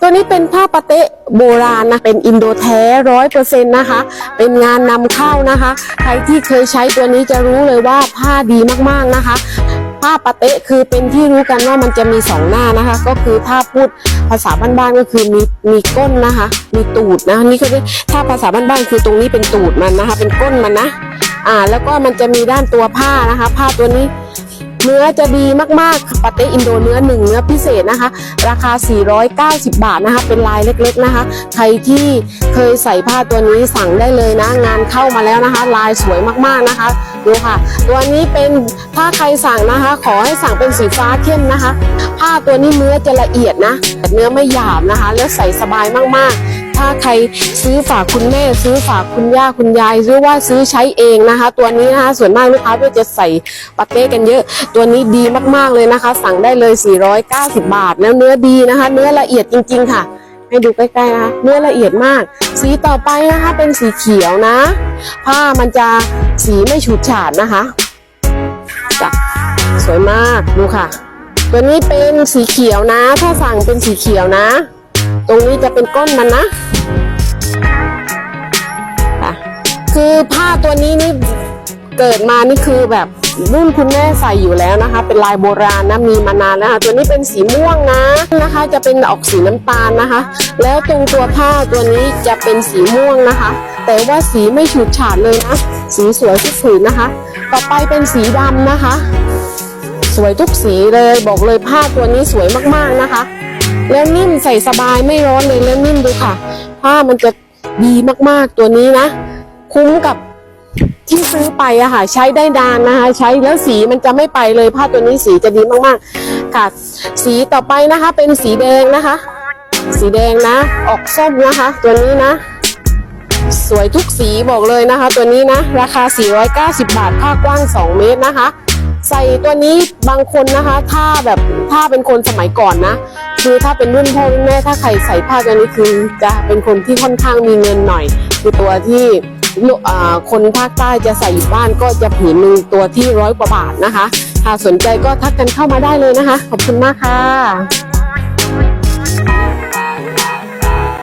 ตัวนี้เป็นผ้าปะเตะโบราณนะ เป็นอินโดแท้ร้อยเปอร์เซ็นต์นะคะ เป็นงานนำเข้านะคะ ใครที่เคยใช้ตัวนี้จะรู้เลยว่าผ้าดีมากๆนะคะ ผ้าปะเตะคือเป็นที่รู้กันว่ามันจะมีสองหน้านะคะ ก็คือถ้าพูดภาษาบ้านๆก็คือมีมีก้นนะคะ มีตูดนะนี่ก็ได้ถ้าภาษาบ้านๆคือตรงนี้เป็นตูดมันนะคะ เป็นก้นมันนะ อ่า แล้วก็มันจะมีด้านตัวผ้านะคะ ผ้าตัวนี้ เนื้อจะดีมากๆปาเต้อินโดเนื้อหนึ่งเนื้อพิเศษนะคะ ราคา 490 บาทนะคะ เป็นลายเล็กๆนะคะ ใครที่เคยใส่ผ้าตัวนี้สั่งได้เลยนะ งานเข้ามาแล้วนะคะ ลายสวยมากๆนะคะดูค่ะ ตัวนี้เป็นถ้าใครสั่งนะคะ ขอให้สั่งเป็นสีฟ้าเข้มนะคะ ผ้าตัวนี้เนื้อจะละเอียดนะเนื้อไม่หยาบนะคะ แล้วใส่สบายมากๆ ถ้าใครซื้อฝากคุณแม่ ซื้อฝากคุณย่าคุณยาย หรือว่าซื้อใช้เองนะคะ ตัวนี้นะคะส่วนมากลูกค้าก็จะใส่ปาเต้กันเยอะ ตัวนี้ดีมากๆเลยนะคะ สั่งได้เลย 490 บาท แล้วเนื้อดีนะคะ เนื้อละเอียดจริง ๆ ค่ะให้ดูใกล้ๆนะคะเนื้อละเอียดมาก สีต่อไปนะคะเป็นสีเขียวนะ ผ้ามันจะสีไม่ฉูดฉาดนะคะจ้ะสวยมากดูค่ะ ตัวนี้เป็นสีเขียวนะ ถ้าสั่งเป็นสีเขียวนะ ตรงนี้จะเป็นก้นมันนะค่ะ คือผ้าตัวนี้นี่เกิดมานี่คือแบบรุ่นคุณแม่ใส่อยู่แล้วนะคะ เป็นลายโบราณนะมีมานานแล้วค่ะตัวนี้เป็นสีม่วงนะนะคะ จะเป็นออกสีน้ำตาลนะคะ แล้วตรงตัวผ้าตัวนี้จะเป็นสีม่วงนะคะ แต่ว่าสีไม่ฉูดฉาดเลยนะสีสวยทุกผืนะคะ ต่อไปเป็นสีดำนะคะ สวยทุกสีเลยบอกเลยผ้าตัวนี้สวยมากๆนะคะ แล้วนิ่มใส่สบายไม่ร้อนเลยแล้วนิ่มดูค่ะ ผ้ามันจะดีมากๆตัวนี้นะ คุ้มกับที่ซื้อไปอะค่ะ ใช้ได้นานนะคะ ใช้แล้วสีมันจะไม่ไปเลยผ้าตัวนี้สีจะดีมากๆค่ะ สีต่อไปนะคะ เป็นสีแดงนะคะ สีแดงนะ ออกส้มนะคะ ตัวนี้นะ สวยทุกสีบอกเลยนะคะ ตัวนี้นะ ราคา 490 บาทผ้ากว้าง 2 เมตรนะคะ ใส่ตัวนี้บางคนนะคะ ถ้าแบบถ้าเป็นคนสมัยก่อนนะ คือถ้าเป็นรุ่นพ่อรุ่นแม่ถ้าใครใส่ผ้าตัวนี้คือจะเป็นคนที่ค่อนข้างมีเงินหน่อยคือตัวที่ คนภาคใต้จะใส่อยู่บ้านก็จะผืนหนึ่งตัวที่ร้อยกว่าบาทนะคะถ้าสนใจก็ทักกันเข้ามาได้เลยนะคะ ขอบคุณมากค่ะ